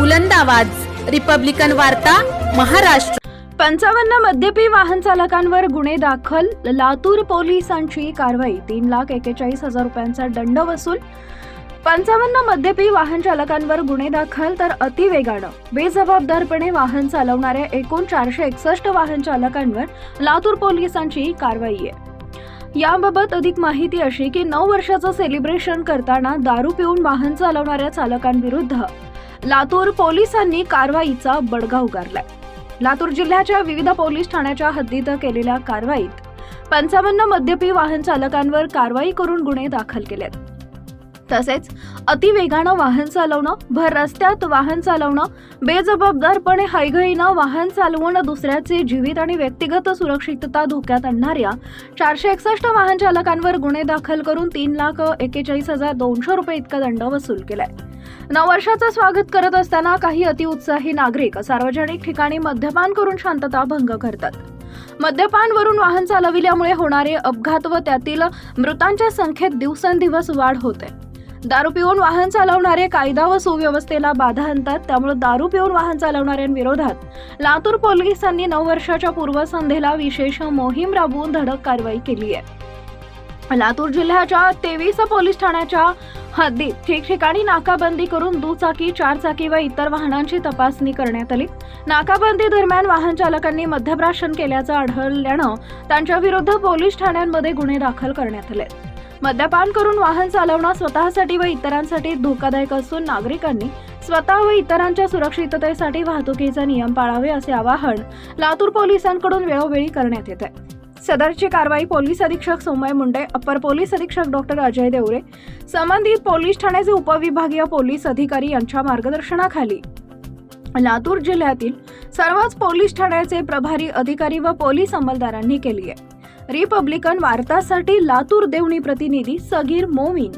बुलंद आवाज. रिपब्लिकन वार्ता महाराष्ट्र. पंचावन्न मद्यपी वाहन चालकांवर गुन्हे दाखल. लातूर पोलिसांची कारवाई तीन लाख एकेचाळीस हजार रुपयांचा दंड वसूल. पंचावन्न मद्यपी वाहन चालकांवर गुन्हे दाखल तर अतिवेगानं. बेजबाबदारपणे वाहन चालवणाऱ्या एकूण चारशे एकसष्ट वाहन चालकांवर लातूर पोलिसांची कारवाई आहे. याबाबत अधिक माहिती अशी की नऊ वर्षाचं सेलिब्रेशन करताना दारू पिऊन वाहन चालवणाऱ्या चालकांविरुद्ध लातूर पोलिसांनी कारवाईचा बडगा उगारलाय. लातूर जिल्ह्याच्या विविध पोलीस ठाण्याच्या हद्दीत केलेल्या कारवाईत पंचावन्न मद्यपी वाहन चालकांवर कारवाई करून गुन्हे दाखल केलेत. तसेच अतिवेगानं वाहन चालवणं भर रस्त्यात वाहन चालवणं बेजबाबदारपणे हैगईनं वाहन चालवून दुसऱ्याचे जीवित आणि व्यक्तिगत सुरक्षितता धोक्यात आणणाऱ्या चारशे एकसष्ट वाहन चालकांवर गुन्हे दाखल करून तीन लाख एकेचाळीस हजार दोनशे रुपये इतका दंड वसूल केलाय. नववर्षाचं स्वागत करत असताना काही अतिउत्साही नागरिक सार्वजनिक ठिकाणी मद्यपान करून शांतता भंग करतात. मद्यपानवरून वाहन चालविल्यामुळे होणारे अपघात व त्यातील मृतांच्या संख्येत दिवसेंदिवस वाढ होते. दारू पिऊन वाहन चालवणारे कायदा व सुव्यवस्थेला बाधा आणतात त्यामुळे दारू पिऊन वाहन चालवणाऱ्यांविरोधात लातूर पोलिसांनी नऊ वर्षाच्या पूर्वसंध्येला विशेष मोहीम राबवून धडक कारवाई केली आहे. लातूर जिल्ह्याच्या तेवीस पोलीस ठाण्याच्या हद्दीत ठिकठिकाणी नाकाबंदी करून दुचाकी चारचाकी व इतर वाहनांची तपासणी करण्यात आली. नाकाबंदी दरम्यान वाहन चालकांनी मद्यप्राशन केल्याचं आढळल्यानं त्यांच्या विरुद्ध पोलीस ठाण्यांमध्ये गुन्हे दाखल करण्यात आले. मद्यपान करून वाहन चालवणं स्वतःसाठी व इतरांसाठी धोकादायक असून नागरिकांनी स्वतः व इतरांच्या सुरक्षिततेसाठी वाहतुकीचे नियम पाळावे असे आवाहन लातूर पोलिसांकडून वेळोवेळी करण्यात येते सदरची कारवाई पोलीस अधीक्षक सोमय मुंडे अप्पर पोलीस अधीक्षक डॉक्टर अजय देवरे संबंधित पोलीस ठाण्याचे उपविभागीय पोलीस अधिकारी यांच्या मार्गदर्शनाखाली. लातूर जिल्ह्यातील सर्वच पोलीस ठाण्याचे प्रभारी अधिकारी व पोलीस अंमलदारांनी केली आहे रिपब्लिकन वार्तासाठी लातूर देवणी प्रतिनिधी सगीर मोमीन.